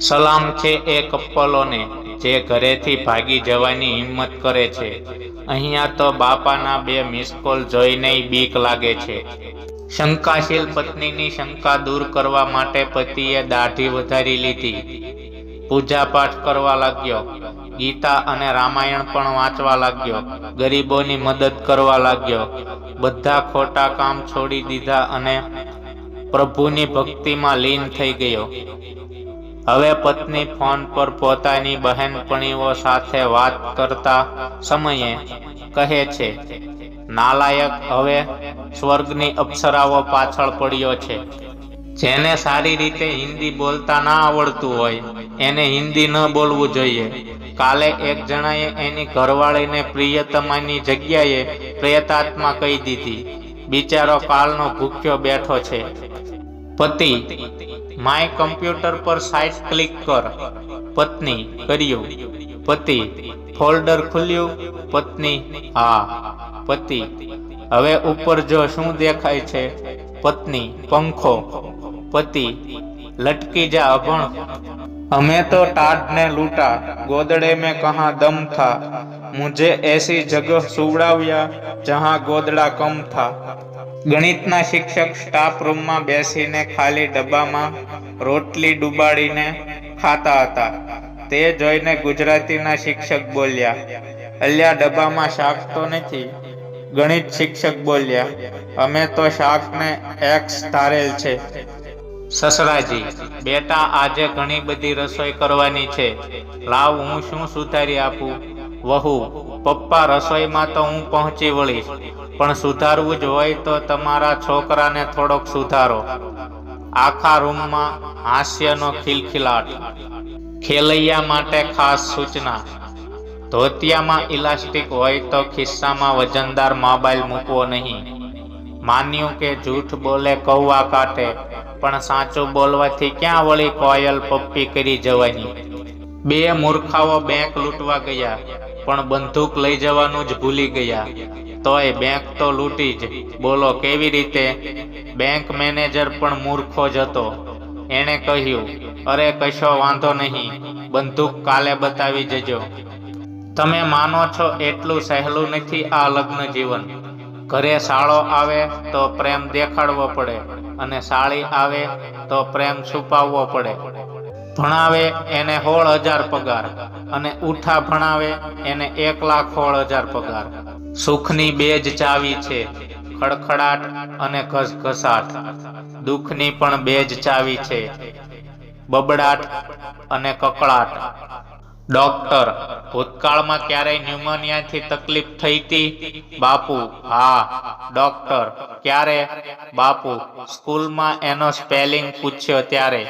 સલામ છે એ કપ્પલોને જે ઘરેથી ભાગી જવાની હિંમત કરે છે. અહીંયા તો બાપાના બે મિસકોલ જોઈને બીક લાગે છે. શંકાશીલ પત્નીની શંકા દૂર કરવા માટે પતિએ દાઢી વધારી લીધી. પૂજાપાઠ કરવા લાગ્યો. ગીતા અને રામાયણ પણ વાંચવા લાગ્યો. ગરીબોની મદદ કરવા લાગ્યો. બધા ખોટા કામ છોડી દીધા અને પ્રભુની ભક્તિમાં લીન થઈ ગયો. હવે પત્ની ફોન પર પોતાની બહેનપણીઓ સાથે વાત કરતા સમયે કહે છે, નાલાયક, હવે સ્વર્ગની અપ્સરાઓ પાછળ પડ્યો છે. જેને સારી રીતે હિન્દી બોલતા ના આવડતું હોય, એને હિન્દી ન બોલવું જોઈએ. કાલે એક જણાએ એની ઘરવાળીને પ્રિયતમાની જગ્યાએ પ્રેતાત્મા કહી દીધી. બિચારો કાલનો ભૂખ્યો બેઠો છે. પતિ, માય કમ્પ્યુટર પર સાઇટ ક્લિક કર. પત્ની કર્યું. પતિ ફોલ્ડર ખુલ્યું. પત્ની, હા. પતિ, હવે ઉપર જો શું દેખાય છે? પત્ની, પંખો. પતિ, લટકી જા અભણ. અમે તો ટાઢને લૂટા. ગોદડે મેં કહા દમ થા. મુજે એસી જગ સુવડાવ્યા, જહાં ગોદડા કમ થા. ગણિતના શિક્ષક સ્ટાફ રૂમમાં બેસીને ખાલી ડબ્બામાં રોટલી ડુબાડીને ખાતા હતા. તે જોઈને ગુજરાતીના શિક્ષક બોલ્યા, અલ્યા, ડબ્બામાં શાક તો નથી? ગણિત શિક્ષક બોલ્યા, અમે તો શાકને એક્સ ધારેલ છે. સસરાજી, બેટા, આજે ઘણી બધી રસોઈ કરવાની છે. લાવ, હું શું સુધારી આપું? વહુ, પપ્પા રસોઈમાં તો હું પહોંચી વળીશ, પણ સુધારવું જ હોય તો તમારા છોકરાને થોડોક સુધારો. આખા રૂમમાં હાસ્યનો ખિલખિલાટ. ખેલૈયા માટે ખાસ સૂચના. ધોતિયામાં ઇલાસ્ટિક હોય તો ખિસ્સામાં વજનદાર મોબાઈલ મૂકવો નહીં. માન્યું કે જૂઠ બોલે કૌવા કાટે, પણ સાચું બોલવાથી ક્યાં વળી કોયલ પપ્પી કરી જવાની? બે મૂર્ખાઓ બેંક લૂંટવા ગયા, પણ બંદૂક લઈ જવાનું જ ભૂલી ગયા. તોય બેંક તો લૂંટી જ. બોલો, કેવી રીતે? બેંક મેનેજર પણ મૂર્ખો જ હતો. એણે કહ્યું, અરે, કશો વાંધો નહીં. બંદૂક કાલે બતાવી જજો. તમે માનો છો એટલું સહેલું નથી આ લગ્ન જીવન. ઘરે સાળો આવે તો પ્રેમ દેખાડવો પડે અને સાળી આવે તો પ્રેમ છુપાવવો પડે. ભણાવે, એને હોળ હજાર પગાર. અને ઉઠા ભણાવે, એને એક લાખ હોળ હજાર પગાર. સુખની બે જ ચાવી છે, ખડખડાટ અને ઘસઘસાટ. દુઃખની પણ બે જ ચાવી છે, બબડાટ અને કકળાટ. ડોક્ટર, ભૂતકાળમાં ક્યારેય ન્યુમોનિયાથી તકલીફ થઈ હતી બાપુ, હા. ડોક્ટર, ક્યારે? બાપુ, સ્કૂલમાં એનો સ્પેલિંગ પૂછ્યો ત્યારે.